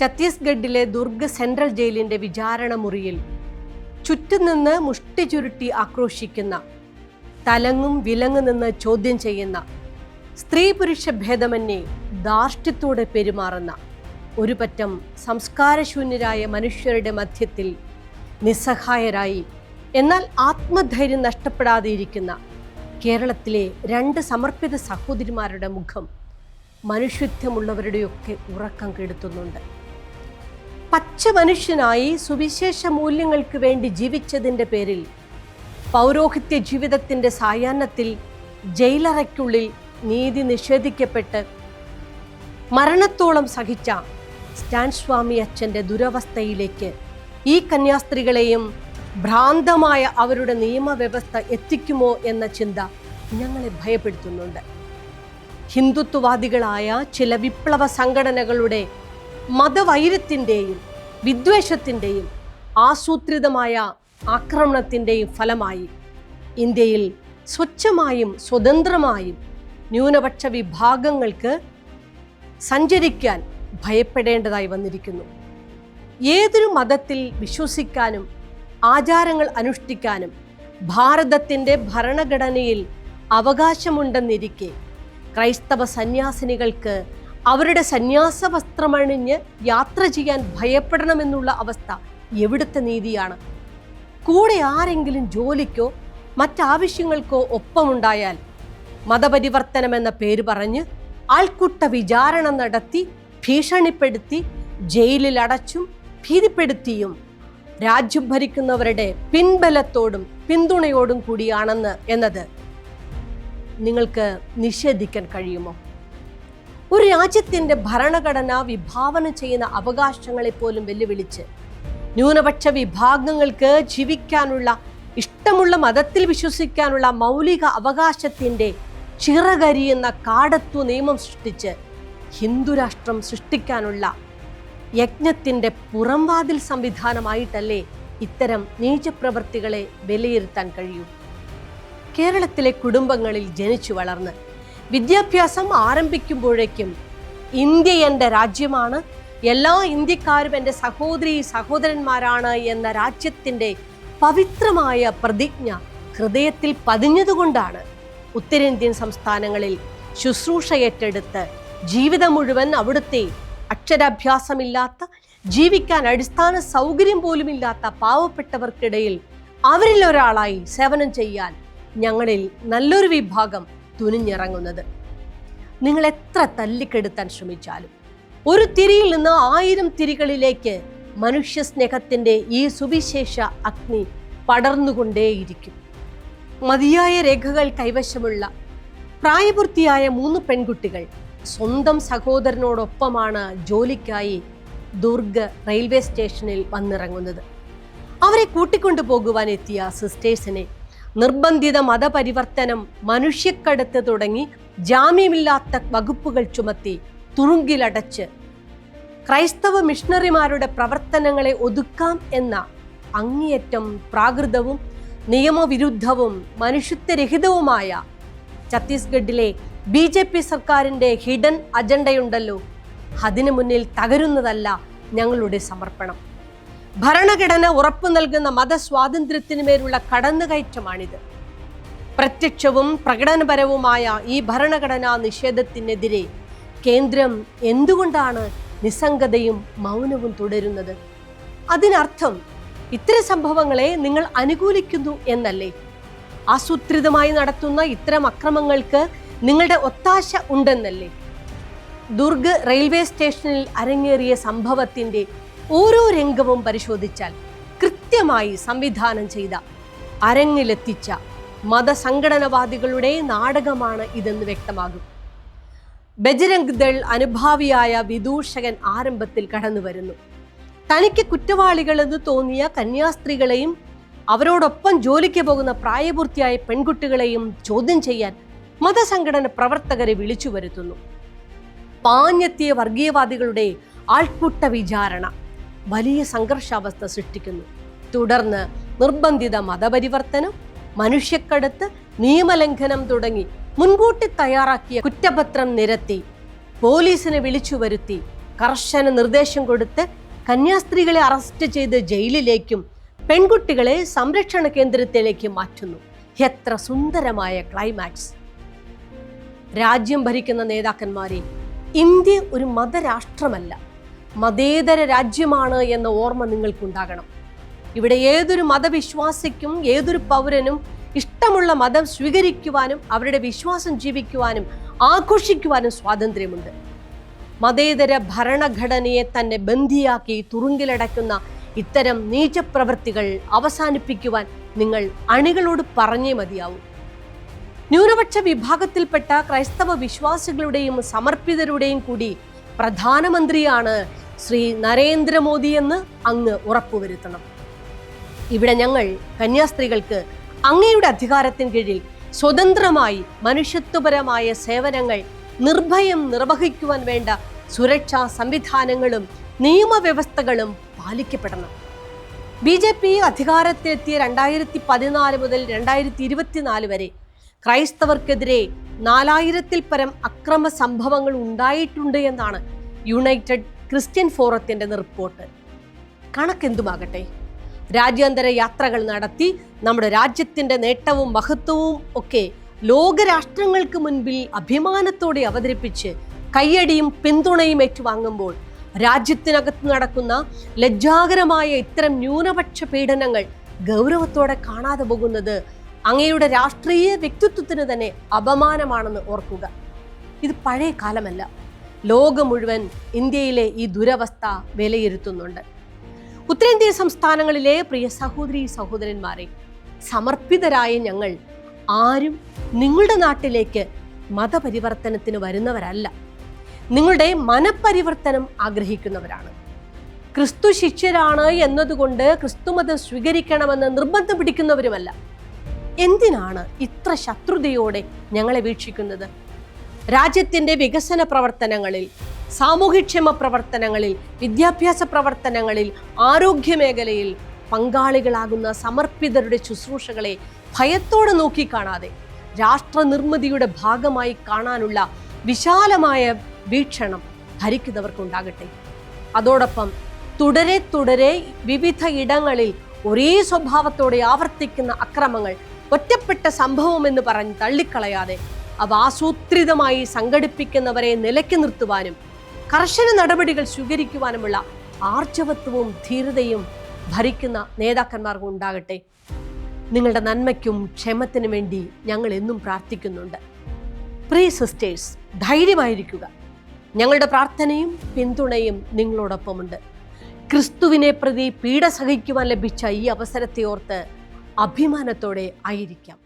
ഛത്തീസ്ഗഡിലെ ദുർഗ് സെൻട്രൽ ജയിലിന്റെ വിചാരണ മുറിയിൽ ചുറ്റുനിന്ന് മുഷ്ടി ചുരുട്ടി ആക്രോശിക്കുന്ന തലങ്ങും വിലങ്ങു നിന്ന് ചോദ്യം ചെയ്യുന്ന സ്ത്രീ പുരുഷ ഭേദമന്യേ ധാർഷ്ട്യത്തോടെ പെരുമാറുന്ന ഒരു പറ്റം സംസ്കാരശൂന്യരായ മനുഷ്യരുടെ മധ്യത്തിൽ നിസ്സഹായരായി എന്നാൽ ആത്മധൈര്യം നഷ്ടപ്പെടാതെ ഇരിക്കുന്ന കേരളത്തിലെ രണ്ട് സമർപ്പിത സഹോദരിമാരുടെ മുഖം മനുഷ്യത്വമുള്ളവരുടെയൊക്കെ ഉറക്കം കെടുത്തുന്നുണ്ട്. പച്ച മനുഷ്യനായി സുവിശേഷ മൂല്യങ്ങൾക്ക് വേണ്ടി ജീവിച്ചതിന്റെ പേരിൽ പൗരോഹിത്യ ജീവിതത്തിന്റെ സായാഹ്നത്തിൽ ജയിലറയ്ക്കുള്ളിൽ നീതി നിഷേധിക്കപ്പെട്ട് മരണത്തോളം സഹിച്ച സ്റ്റാൻ സ്വാമി അച്ഛന്റെ ദുരവസ്ഥയിലേക്ക് ഈ കന്യാസ്ത്രീകളെയും ഭ്രാന്തമായ അവരുടെ നിയമവ്യവസ്ഥ എത്തിക്കുമോ എന്ന ചിന്ത ഞങ്ങളെ ഭയപ്പെടുത്തുന്നുണ്ട്. ഹിന്ദുത്വവാദികളായ ചില വിപ്ലവ സംഘടനകളുടെ മതവൈരത്തിന്റെയും വിദ്വേഷത്തിന്റെയും ആസൂത്രിതമായ ആക്രമണത്തിന്റെയും ഫലമായി ഇന്ത്യയിൽ സ്വച്ഛമായും സ്വതന്ത്രമായും ന്യൂനപക്ഷ വിഭാഗങ്ങൾക്ക് സഞ്ചരിക്കാൻ ഭയപ്പെടേണ്ടതായി വന്നിരിക്കുന്നു. ഏതൊരു മതത്തിൽ വിശ്വസിക്കാനും ആചാരങ്ങൾ അനുഷ്ഠിക്കാനും ഭാരതത്തിന്റെ ഭരണഘടനയിൽ അവകാശമുണ്ടെന്നിരിക്കെ ക്രൈസ്തവ സന്യാസിനികൾക്ക് അവരുടെ സന്യാസ വസ്ത്രമണിഞ്ഞ് യാത്ര ചെയ്യാൻ ഭയപ്പെടണമെന്നുള്ള അവസ്ഥ എവിടുത്തെ നീതിയാണ്? കൂടെ ആരെങ്കിലും ജോലിക്കോ മറ്റാവശ്യങ്ങൾക്കോ ഒപ്പമുണ്ടായാൽ മതപരിവർത്തനം എന്ന പേര് പറഞ്ഞ് ആൾക്കൂട്ട വിചാരണ നടത്തി ഭീഷണിപ്പെടുത്തി ജയിലിൽ അടച്ചും ഭീതിപ്പെടുത്തിയും രാജ്യം ഭരിക്കുന്നവരുടെ പിൻബലത്തോടും പിന്തുണയോടും കൂടിയാണെന്ന് എന്നത് നിങ്ങൾക്ക് നിഷേധിക്കാൻ കഴിയുമോ? ഒരു രാജ്യത്തിന്റെ ഭരണഘടന വിഭാവന ചെയ്യുന്ന അവകാശങ്ങളെ പോലും വെല്ലുവിളിച്ച് ന്യൂനപക്ഷ വിഭാഗങ്ങൾക്ക് ജീവിക്കാനുള്ള ഇഷ്ടമുള്ള മതത്തിൽ വിശ്വസിക്കാനുള്ള മൗലിക അവകാശത്തിന്റെ ചിറകരിയുന്ന കാടത്വ നിയമം സൃഷ്ടിച്ച് ഹിന്ദുരാഷ്ട്രം സൃഷ്ടിക്കാനുള്ള യജ്ഞത്തിന്റെ പുറംവാതിൽ സംവിധാനമായിട്ടല്ലേ ഇത്തരം നീചപ്രവർത്തികളെ വിലയിരുത്താൻ കഴിയൂ? കേരളത്തിലെ കുടുംബങ്ങളിൽ ജനിച്ചു വളർന്ന് വിദ്യാഭ്യാസം ആരംഭിക്കുമ്പോഴേക്കും ഇന്ത്യ എന്റെ രാജ്യമാണ്. എല്ലാ ഇന്ത്യക്കാരും എന്റെ സഹോദരി സഹോദരന്മാരാണ് എന്ന രാജ്യത്തിന്റെ പവിത്രമായ പ്രതിജ്ഞ ഹൃദയത്തിൽ പതിഞ്ഞതുകൊണ്ടാണ് ഉത്തരേന്ത്യൻ സംസ്ഥാനങ്ങളിൽ ശുശ്രൂഷ ഏറ്റെടുത്ത് ജീവിതം മുഴുവൻ അവിടുത്തെ അക്ഷരാഭ്യാസമില്ലാത്ത ജീവിക്കാൻ അടിസ്ഥാന സൗകര്യം പോലുമില്ലാത്ത പാവപ്പെട്ടവർക്കിടയിൽ അവരിൽ ഒരാളായി സേവനം ചെയ്യാൻ ഞങ്ങളിൽ നല്ലൊരു വിഭാഗം തുനിഞ്ഞിറങ്ങുന്നത്. നിങ്ങൾ എത്ര തല്ലിക്കെടുത്താൻ ശ്രമിച്ചാലും. ഒരു തിരിയിൽ നിന്ന് ആയിരം തിരികളിലേക്ക് മനുഷ്യ സ്നേഹത്തിന്റെ ഈ സുവിശേഷ അഗ്നി പടർന്നുകൊണ്ടേയിരിക്കും. മതിയായ രേഖകൾ കൈവശമുള്ള പ്രായപൂർത്തിയായ മൂന്ന് പെൺകുട്ടികൾ സ്വന്തം സഹോദരനോടൊപ്പമാണ് ജോലിക്കായി ദുർഗ് റെയിൽവേ സ്റ്റേഷനിൽ വന്നിറങ്ങുന്നത്. അവരെ കൂട്ടിക്കൊണ്ടു പോകുവാൻ എത്തിയ സിസ്റ്റേഴ്സിനെ നിർബന്ധിത മതപരിവർത്തനം മനുഷ്യക്കടത്ത് തുടങ്ങി ജാമ്യമില്ലാത്ത വകുപ്പുകൾ ചുമത്തി തുറുങ്കിലടച്ച്. ക്രൈസ്തവ മിഷണറിമാരുടെ പ്രവർത്തനങ്ങളെ ഒതുക്കാം എന്ന അങ്ങേയറ്റം പ്രാകൃതവും നിയമവിരുദ്ധവും മനുഷ്യത്വരഹിതവുമായ ഛത്തീസ്ഗഡിലെ ബി ജെ പി സർക്കാരിന്റെ ഹിഡൻ അജണ്ടയുണ്ടല്ലോ. അതിനു മുന്നിൽ തകരുന്നതല്ല ഞങ്ങളുടെ സമർപ്പണം. ഭരണഘടന ഉറപ്പു നൽകുന്ന മതസ്വാതന്ത്ര്യത്തിനുമേലുള്ള കടന്നുകയറ്റമാണിത്. പ്രത്യക്ഷവും പ്രകടനപരവുമായ ഈ ഭരണഘടനാ നിഷേധത്തിനെതിരെ കേന്ദ്രം എന്തുകൊണ്ടാണ് നിസ്സംഗതയും മൗനവും തുടരുന്നത്? അതിനർത്ഥം ഇത്തരം സംഭവങ്ങളെ നിങ്ങൾ അനുകൂലിക്കുന്നു എന്നല്ലേ? ആസൂത്രിതമായി നടത്തുന്ന ഇത്തരം അക്രമങ്ങൾക്ക് നിങ്ങളുടെ ഒത്താശ ഉണ്ടെന്നല്ലേ? ദുർഗ് റെയിൽവേ സ്റ്റേഷനിൽ അരങ്ങേറിയ സംഭവത്തിന്റെ ഓരോ രംഗവും പരിശോധിച്ചാൽ കൃത്യമായി സംവിധാനം ചെയ്ത അരങ്ങിലെത്തിച്ച മതസംഘടനവാദികളുടെ നാടകമാണ് ഇതെന്ന് വ്യക്തമാകും. ബജരംഗ് ദൾ അനുഭാവിയായ വിദൂഷകൻ ആരംഭത്തിൽ കടന്നു വരുന്നു. തനിക്ക് കുറ്റവാളികളെന്ന് തോന്നിയ കന്യാസ്ത്രീകളെയും അവരോടൊപ്പം ജോലിക്ക് പോകുന്ന പ്രായപൂർത്തിയായ പെൺകുട്ടികളെയും ചോദ്യം ചെയ്യാൻ മതസംഘടന പ്രവർത്തകരെ വിളിച്ചു വരുത്തുന്നു പാഞ്ഞെത്തിയ വർഗീയവാദികളുടെ ആൾക്കൂട്ട വിചാരണ. വലിയ സംഘർഷാവസ്ഥ സൃഷ്ടിക്കുന്നു. തുടർന്ന് നിർബന്ധിത മതപരിവർത്തനം മനുഷ്യക്കടത്ത് നിയമലംഘനം തുടങ്ങി മുൻകൂട്ടി തയ്യാറാക്കിയ കുറ്റപത്രം നിരത്തി പോലീസിനെ വിളിച്ചു വരുത്തി കർശന നിർദ്ദേശം കൊടുത്ത് കന്യാസ്ത്രീകളെ അറസ്റ്റ് ചെയ്ത് ജയിലിലേക്കും പെൺകുട്ടികളെ സംരക്ഷണ കേന്ദ്രത്തിലേക്ക് മാറ്റുന്നു. എത്ര സുന്ദരമായ ക്ലൈമാക്സ്. രാജ്യം ഭരിക്കുന്ന നേതാക്കന്മാരെ ഇന്ത്യ ഒരു മതരാഷ്ട്രമല്ല. മതേതര രാജ്യമാണ് എന്ന ഓർമ്മ നിങ്ങൾക്കുണ്ടാകണം. ഇവിടെ ഏതൊരു മതവിശ്വാസിക്കും ഏതൊരു പൗരനും ഇഷ്ടമുള്ള മതം സ്വീകരിക്കുവാനും അവരുടെ വിശ്വാസം ജീവിക്കുവാനും ആഘോഷിക്കുവാനും സ്വാതന്ത്ര്യമുണ്ട്. മതേതര ഭരണഘടനയെ തന്നെ ബന്ധിയാക്കി തുറുങ്കിലടയ്ക്കുന്ന ഇത്തരം നീചപ്രവൃത്തികൾ അവസാനിപ്പിക്കുവാൻ നിങ്ങൾ അണികളോട് പറഞ്ഞേ മതിയാവും. ന്യൂനപക്ഷ വിഭാഗത്തിൽപ്പെട്ട ക്രൈസ്തവ വിശ്വാസികളുടെയും സമർപ്പിതരുടെയും കൂടി പ്രധാനമന്ത്രിയാണ് ശ്രീ നരേന്ദ്രമോദി എന്ന് അങ്ങ് ഉറപ്പുവരുത്തണം. ഇവിടെ ഞങ്ങൾ കന്യാസ്ത്രീകൾക്ക് അങ്ങയുടെ അധികാരത്തിന് കീഴിൽ സ്വതന്ത്രമായി മനുഷ്യത്വപരമായ സേവനങ്ങൾ നിർഭയം നിർവഹിക്കുവാൻ വേണ്ട സുരക്ഷാ സംവിധാനങ്ങളും നിയമവ്യവസ്ഥകളും പാലിക്കപ്പെടണം. ബി ജെ പി അധികാരത്തിലെത്തിയ രണ്ടായിരത്തി പതിനാല് മുതൽ രണ്ടായിരത്തി ഇരുപത്തിനാല് വരെ ക്രൈസ്തവർക്കെതിരെ നാലായിരത്തിൽ പരം അക്രമ സംഭവങ്ങൾ ഉണ്ടായിട്ടുണ്ട് എന്നാണ് യുണൈറ്റഡ് ക്രിസ്ത്യൻ ഫോറത്തിന്റെ റിപ്പോർട്ട്. കണക്കെന്തുമാകട്ടെ? രാജ്യാന്തര യാത്രകൾ നടത്തി നമ്മുടെ രാജ്യത്തിന്റെ നേട്ടവും മഹത്വവും ഒക്കെ ലോകരാഷ്ട്രങ്ങൾക്ക് മുൻപിൽ അഭിമാനത്തോടെ അവതരിപ്പിച്ച് കയ്യടിയും പിന്തുണയും ഏറ്റുവാങ്ങുമ്പോൾ രാജ്യത്തിനകത്ത് നടക്കുന്ന ലജ്ജാകരമായ ഇത്തരം ന്യൂനപക്ഷ പീഡനങ്ങൾ ഗൗരവത്തോടെ കാണാതെ പോകുന്നത് അങ്ങയുടെ രാഷ്ട്രീയ വ്യക്തിത്വത്തിന് തന്നെ അപമാനമാണെന്ന് ഓർക്കുക. ഇത് പഴയ കാലമല്ല. ലോകം മുഴുവൻ ഇന്ത്യയിലെ ഈ ദുരവസ്ഥ വിലയിരുത്തുന്നുണ്ട്. ഉത്തരേന്ത്യൻ സംസ്ഥാനങ്ങളിലെ പ്രിയ സഹോദരി സഹോദരന്മാരെ സമർപ്പിതരായ ഞങ്ങൾ ആരും നിങ്ങളുടെ നാട്ടിലേക്ക് മതപരിവർത്തനത്തിന് വരുന്നവരല്ല. നിങ്ങളുടെ മനപരിവർത്തനം ആഗ്രഹിക്കുന്നവരാണ്. ക്രിസ്തു ശിഷ്യരാണ് എന്നതുകൊണ്ട് ക്രിസ്തുമതം സ്വീകരിക്കണമെന്ന് നിർബന്ധം പിടിക്കുന്നവരുമല്ല. എന്തിനാണ് ഇത്ര ശത്രുതയോടെ ഞങ്ങളെ വീക്ഷിക്കുന്നത്? രാജ്യത്തിന്റെ വികസന പ്രവർത്തനങ്ങളിൽ സാമൂഹ്യക്ഷേമ പ്രവർത്തനങ്ങളിൽ വിദ്യാഭ്യാസ പ്രവർത്തനങ്ങളിൽ ആരോഗ്യ മേഖലയിൽ പങ്കാളികളാകുന്ന സമർപ്പിതരുടെ ശുശ്രൂഷകളെ ഭയത്തോടെ നോക്കിക്കാണാതെ രാഷ്ട്ര നിർമ്മിതിയുടെ ഭാഗമായി കാണാനുള്ള വിശാലമായ വീക്ഷണം ഭരിക്കുന്നവർക്കുണ്ടാകട്ടെ. അതോടൊപ്പം തുടരെ തുടരെ വിവിധ ഇടങ്ങളിൽ ഒരേ സ്വഭാവത്തോടെ ആവർത്തിക്കുന്ന അക്രമങ്ങൾ ഒറ്റപ്പെട്ട സംഭവം എന്ന് പറഞ്ഞ് തള്ളിക്കളയാതെ അവ ആസൂത്രിതമായി സംഘടിപ്പിക്കുന്നവരെ നിലയ്ക്ക് നിർത്തുവാനും കർശന നടപടികൾ സ്വീകരിക്കുവാനുമുള്ള ആർജവത്വവും ധീരതയും ഭരിക്കുന്ന നേതാക്കന്മാർക്കും ഉണ്ടാകട്ടെ. നിങ്ങളുടെ നന്മയ്ക്കും ക്ഷേമത്തിനും വേണ്ടി ഞങ്ങൾ എന്നും പ്രാർത്ഥിക്കുന്നുണ്ട്. പ്രിയ സിസ്റ്റേഴ്സ് ധൈര്യമായിരിക്കുക. ഞങ്ങളുടെ പ്രാർത്ഥനയും പിന്തുണയും നിങ്ങളോടൊപ്പമുണ്ട്. ക്രിസ്തുവിനെ പ്രതി പീഡ സഹിക്കുവാൻ ലഭിച്ച ഈ അവസരത്തെ ഓർത്ത് അഭിമാനത്തോടെ ആയിരിക്കാം.